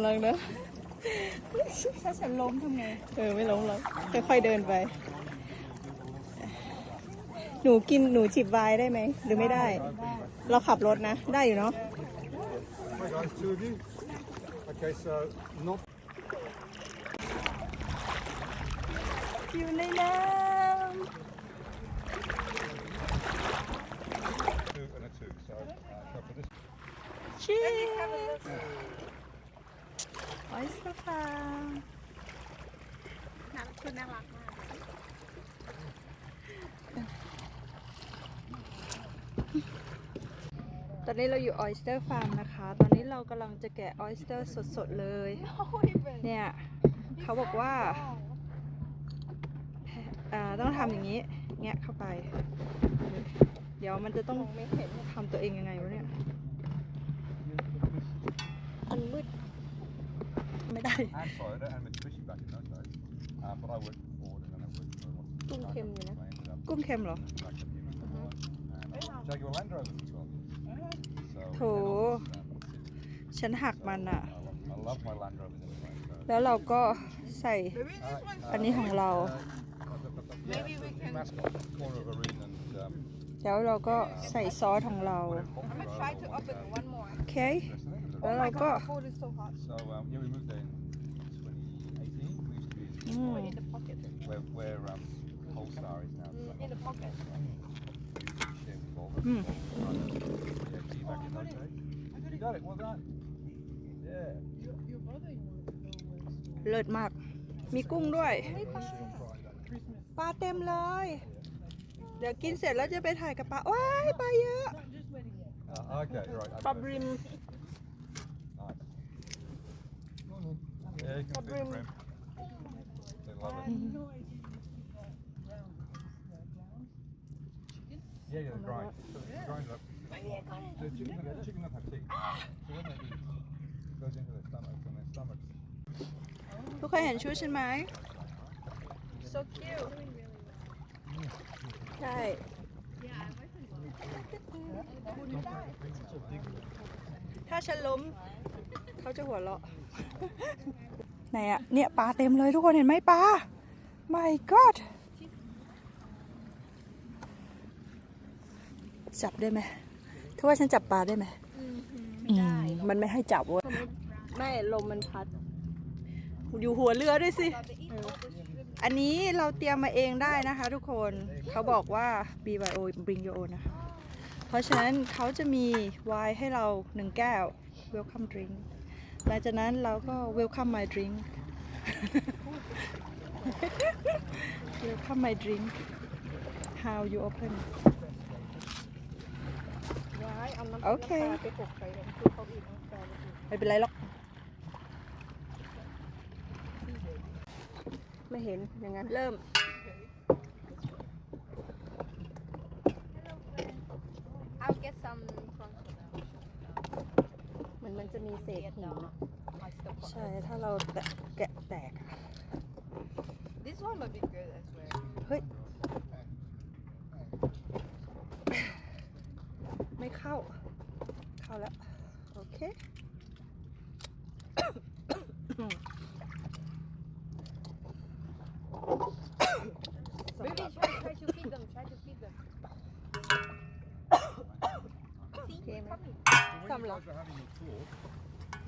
ำลังนะ ถ้าฉันล้มทำไง เออไม่ล้มหรอกค่อยๆเดินไป หนูกินหนูจิบไวน์ได้ไหม หรือไม่ได้ เราขับรถนะ ได้อยู่เนาะ Hi guys, two of you. Okay, so not อยู่ในน้ two and a two. So, uh, so for this ำชีส ออยสเตอร์ฟาร์มน้ำชุดน่ารักมากตอนนี้เราอยู่ออยสเตอร์ฟาร์มนะคะ ตอนนี้เรากำลังจะแกะออยสเตอร์สดๆเลย เนี่ย เขาบอกว่าอ่าต้องทำอย่างนี้แงะเข้าไป เดี๋ยวมันจะต้องทำตัวเองยังไงวะเนี่ยมันมืด ไม่ได้ hand fired it and with fishing back in those days. Uh, but I worked forward and then I worked for a while. กุ้งเค็มอยู่นะ I ended up กุ้งเค็มเหรอ back at the end of the line. And Jaguar Land Rover for 12 years. So, Thổ. and all this, ฉันหักมันอะ um, I love, I love my Land Rovers anyway. So. แล้วเราก็ใส่ Uh, อันนี้ของเรา Maybe we can. Mascot, corner of a reed and um, แล้วเราก็ใส่ซอสของเรา I'm gonna try to open one more. โอเคแล้วเราก็ So um, yeah, we moved there in 2018. We used to be อืม where where um, Polestar is now. in the pocket. Hmm. back in those days. You got it. Well done. Yeah. เลิศมาก มีกุ้งด้วย ปลาเต็มเลย เดี๋ยวกินเสร็จแล้วจะไปถ่ายกับปลา ว้าย ปลาเยอะ Uh, okay, right. ปลา okay. บริม Nice. Yeah, you can Pub feed rim. them. They love it. Yeah, yeah, the grind. So the grind up. The chicken, the chicken up have teeth. So when they eat, it goes into their stomach, and their stomachs ทุกคนเห็นชุดฉันไหม so cute ใช่ ถ้าฉันล้ม เขาจะหัวเราะ ไหนอะเนี่ยปลาเต็มเลยทุกคนเห็นไหมปลา my god จับได้ไหมถ้าว่าฉันจับปลาได้ไหมไม่ได้ มันไม่ให้จับเว้ยไม่ลมมันพัด อยู่หัวเรือด้วยสิ อันนี้เราเตรียมมาเองได้นะคะทุกคน เขาบอกว่า BYO bring your own นะคะ เพราะฉะนั้นเขาจะมีไวน์ให้เราหนึ่งแก้ว welcome drink หลังจากนั้นเราก็ welcome my drink welcome my drink how you open โอเคไม่เป็นไรหรอก ไม่เห็นอย่างนั้น เริ่ม I'll get some from มันมัน จะมีเศษหินอะใช่ถ้าเราแตะแกะแตกอะ This one would be good as well. เฮ้ย ไม่เข้า เข้าแล้ว โอเค Maybe try, try to feed them. Try to feed them. See, coming. Some When you luck. guys were having your tour,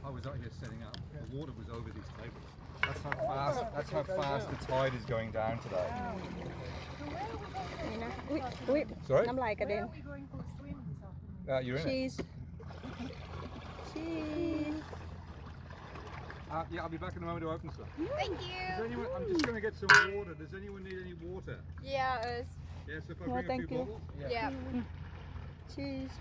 I was out here setting up. The water was over these tables. That's how fast. That's how fast the tide is going down today. นี่นะ อุ้ยอุ้ย Sorry. น้ำลายกระเด็น Uh, you're in it. ชีส ชีส Uh, yeah, I'll be back in a moment to open stuff. Thank you. Does anyone? I'm just going to get some water. Does anyone need any water? Yeah, uh, Yes, if I No, bring a thank few you. bottles. yeah. ชีส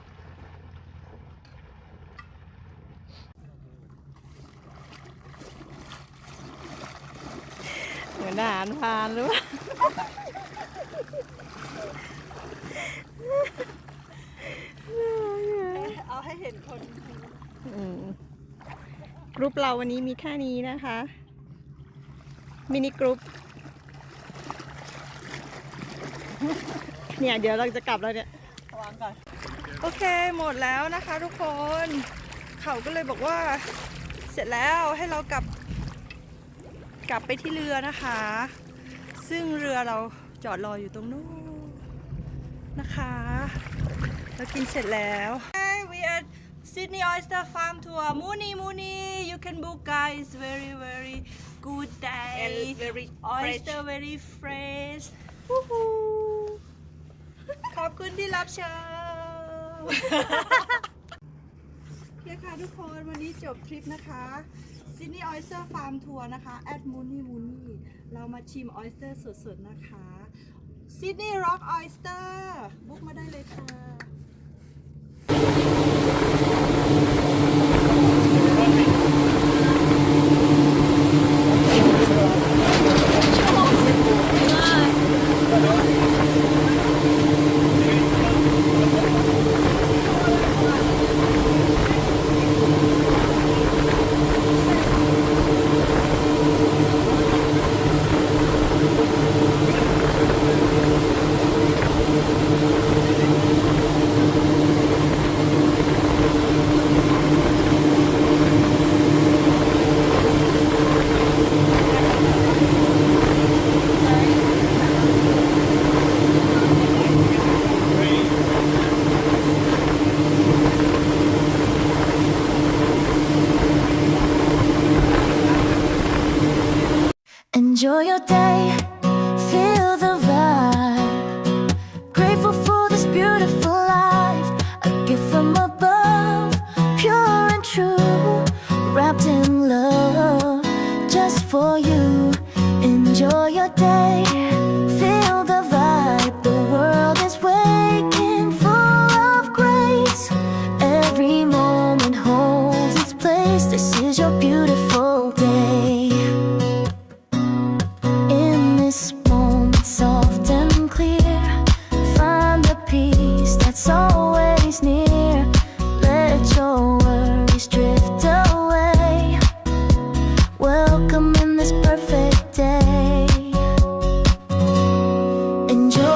เหมือนอาหารพานหรือเปล่าเอาให้เห็นคนกรุ๊ปเราวันนี้มีแค่นี้นะคะ มินิกรุ๊ปเนี่ย เดี๋ยวเราจะกลับแล้วเนี่ยวางก่อน โอเคหมดแล้วนะคะทุกคน เขาก็เลยบอกว่าเซร็จแล้วให้เรากลับ กลับไปที่เรือนะคะ ซึ่งเรือเราจอดรออยู่ตรงนู้นนะคะเรากินเสร็จแล้ว Hey we are Sydney Oyster Farm tour Mooney Mooney you can book guys very very good day And very oyster very fresh ฮู้ฮู้ขอบคุณที่รับเชิญโอเคค่ะทุกคนวันนี้จบทริปนะคะ ซินี่ออยเตอร์ฟาร์มทัวร์นะคะแอดมูนี่มูนี่เรามาชิมออยสเตอร์สดๆนะคะซิดนีย์ร็อกออยสเตอร์ Enjoy